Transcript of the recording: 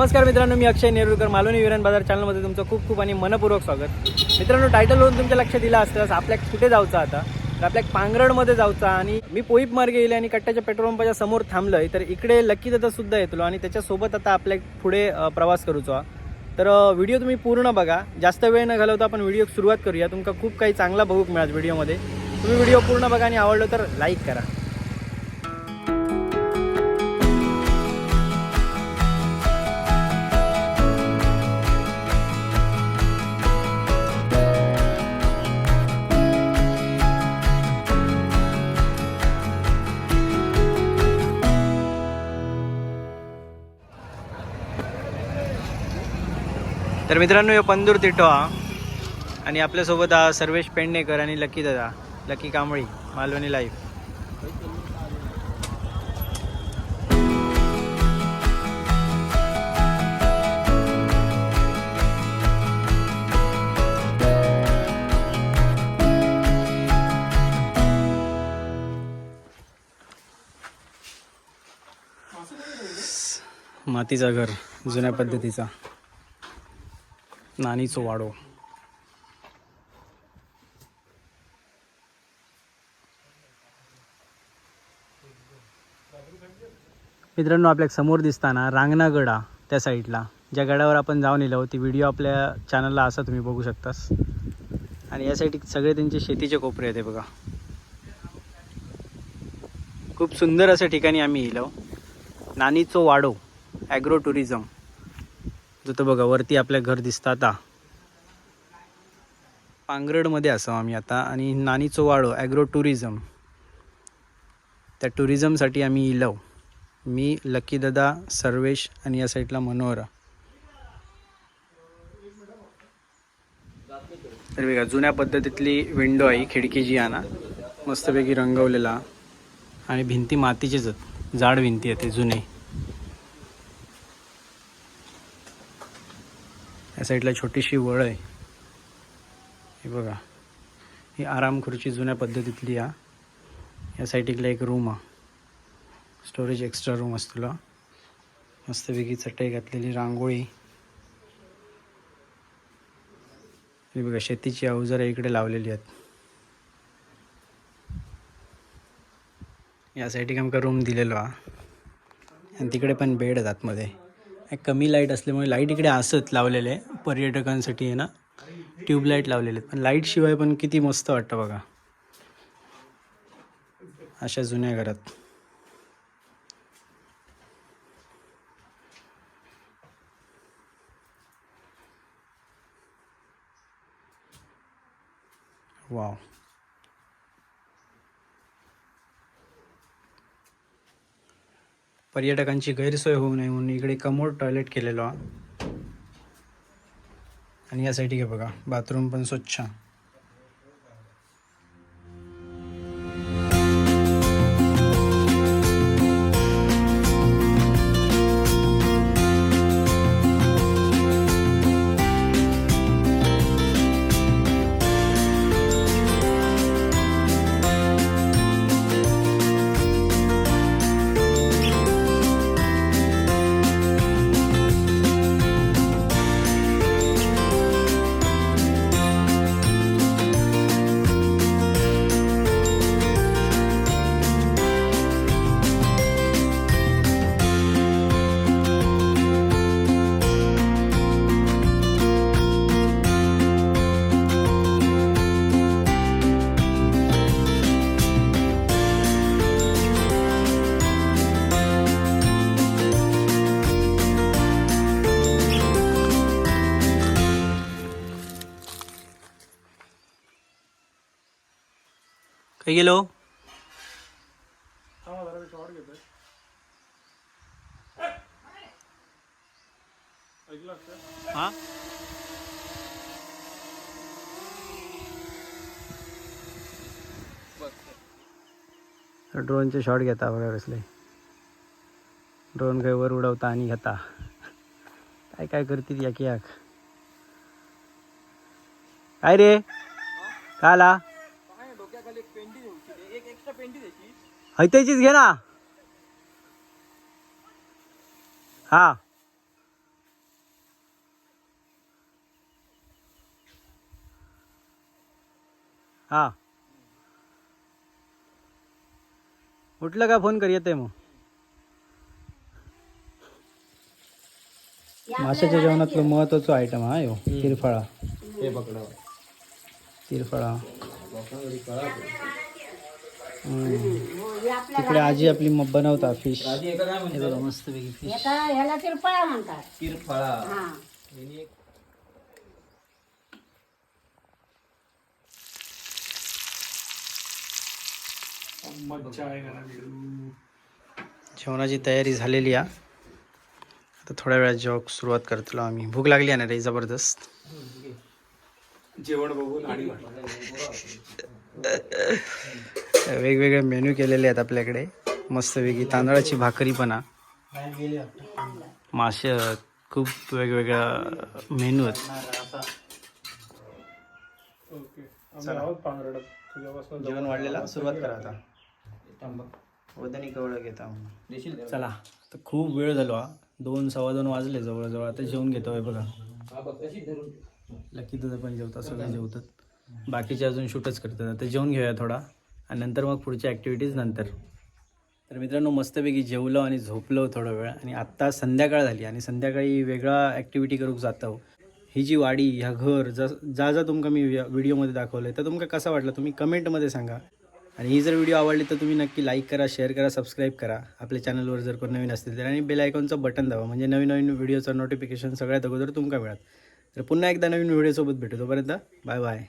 नमस्कार मित्रांनो मी अक्षय नेरुरकर मालवणी विरान बाजार चॅनलमध्ये तुमचं खूप खूप आणि मनपूर्वक स्वागत. मित्रांनो टायटलवरून तुमच्या लक्षात दिलं असतं आपल्या कुठे जायचं आता? तर आपल्या पांगरडमध्ये जाऊचा आणि मी पोईप मार्ग येईल आणि कट्ट्याच्या पेट्रोल पंपाच्या समोर थांबलोय तर इकडे लक्की दादा सुद्धा येतलो आणि त्याच्यासोबत आता आपल्या पुढे प्रवास करूचो. तर व्हिडिओ तुम्ही पूर्ण बघा. जास्त वेळ न घालवता आपण व्हिडिओ सुरुवात करूया. तुमका खूप काही चांगला बघूक मिळाल व्हिडिओमध्ये तुम्ही व्हिडिओ पूर्ण बघा आणि आवडलं तर लाईक करा. तर मित्रांनो हे पंदूर तिटो आणि आपल्यासोबत हा सर्वेश पेडणेकर आणि लकी दादा लकी कांबळी मालवणी लाईव्ह मातीचा घर जुन्या पद्धतीचा. नानीचो वाडो. मित्रांनो आपल्यासमोर दिसताना रांगणागडा त्या साईडला. ज्या गडावर आपण जाऊन येलो ती व्हिडिओ आपल्या चॅनलला असा तुम्ही बघू शकतास. आणि या साईड सगळे त्यांचे शेतीचे कोपरे आहेत बघा. खूप सुंदर असं ठिकाणी आम्ही येलो. नानीचो वाडो ॲग्रो टुरिझम जो बघा वरती आपल्या घर दिसतं आता. पांगरडमध्ये असं आम्ही आता. आणि नानीचो वाडो ॲग्रो टुरिझम त्या टुरिझमसाठी आम्ही इलव. मी लकीदादा सर्वेश आणि या साईडला मनोहरा. तर बघा जुन्या पद्धतीतली विंडो आहे खिडकी जी आहे ना मस्तपैकी रंगवलेला. आणि भिंती मातीचेच आहेत. जाड भिंती आहे ते जुने. या साईडला छोटीशी वळ आहे. हे बघा. ही आराम खुर्ची जुन्या पद्धतीतली हा. या साईडला एक रूम हा. स्टोरेज एक्स्ट्रा रूम असतो तुला मस्तपैकी चटई घातलेली रांगोळी. हे बघा शेतीची अवजारं इकडे लावलेली आहेत. या आमका रूम दिलेलो हा. आणि तिकडे पण बेड आहेत आतमध्ये. कमी लाइट असल्यामुळे लाइट इकडे असत लावलेले. पर्यटकांसाठी आहे ना ट्यूबलाईट लावलेले आहेत. पण लाइट शिवाय पण किती मस्त वाटतं बघा. अशा जुन्या घरात. वाव. पर्यटकांची गैरसोय होऊ नये म्हणून इकडे कमोड टॉयलेट केलेलो. हा आणि या साईड घे बघा बाथरूम पण स्वच्छ. काय गेलो हा? ड्रोनचे शॉट घेता बघा कसले. ड्रोन काही वर उडवता आणि घेता. काय काय करतील याक याक काय रे? काला त्याचीच घे ना. हा. हा. उठलं का? फोन कर येते मग. माशाच्या जेवणातलं महत्वाचं आयटम हा यो तिरफळा. हे तिरफळा. तिकडे आजी आपली म- बनवता फिश आधी एका काय हे म्हणतो बघा मस्त फिश ह्याला म्हणतात. हा. जेवणाची तयारी झालेली आहे. आता थोड्या वेळात जेव्हा सुरुवात करतो आम्ही. भूक लागली आहे ना रे जबरदस्त. जेवण बघून आणि वेगवेगळे मेन्यू केलेले आहेत आपल्याकडे. मस्तपैकी तांदळाची भाकरी पण मासे खूप वेगवेगळ्या मेनू आहेत. जेवण वाढलेला. सुरुवात करा आता. वदनी कवळं घेता चला. तर खूप वेळ झालो हा. दोन सव्वा दोन वाजले जवळजवळ. आता जेवण घेतो बघा. लकी तुझं पण जेवतात सगळे जेवतात. बाकीचे अजून शूटच करतात. आता जेवून घेऊया थोडा. आणि नंतर मग पुढच्या ॲक्टिव्हिटीज नंतर. तर मित्रांनो मस्तपैकी जेवलो आणि झोपलो थोडा वेळ आणि आत्ता संध्याकाळ झाली आणि संध्याकाळी वेगळा ॲक्टिव्हिटी करूक जातो. ही जी वाडी ह्या घर जा जा जा तुमका मी व्हिडिओमध्ये दाखवलं आहे तर तुमका कसा वाटला तुम्ही कमेंटमध्ये सांगा. आणि ही जर व्हिडिओ आवडली तर तुम्ही नक्की लाईक करा शेअर करा सबस्क्राईब करा. आपल्या चॅनलवर जर कोण नवीन असतील तर आणि बेल आयकॉनचं बटन दावा म्हणजे नवीन नवीन व्हिडिओचं नोटिफिकेशन सगळ्यात अगोदर तुमका मिळत. तर पुन्हा एकदा नवीन व्हिडिओसोबत भेटू तोपर्यंत बाय बाय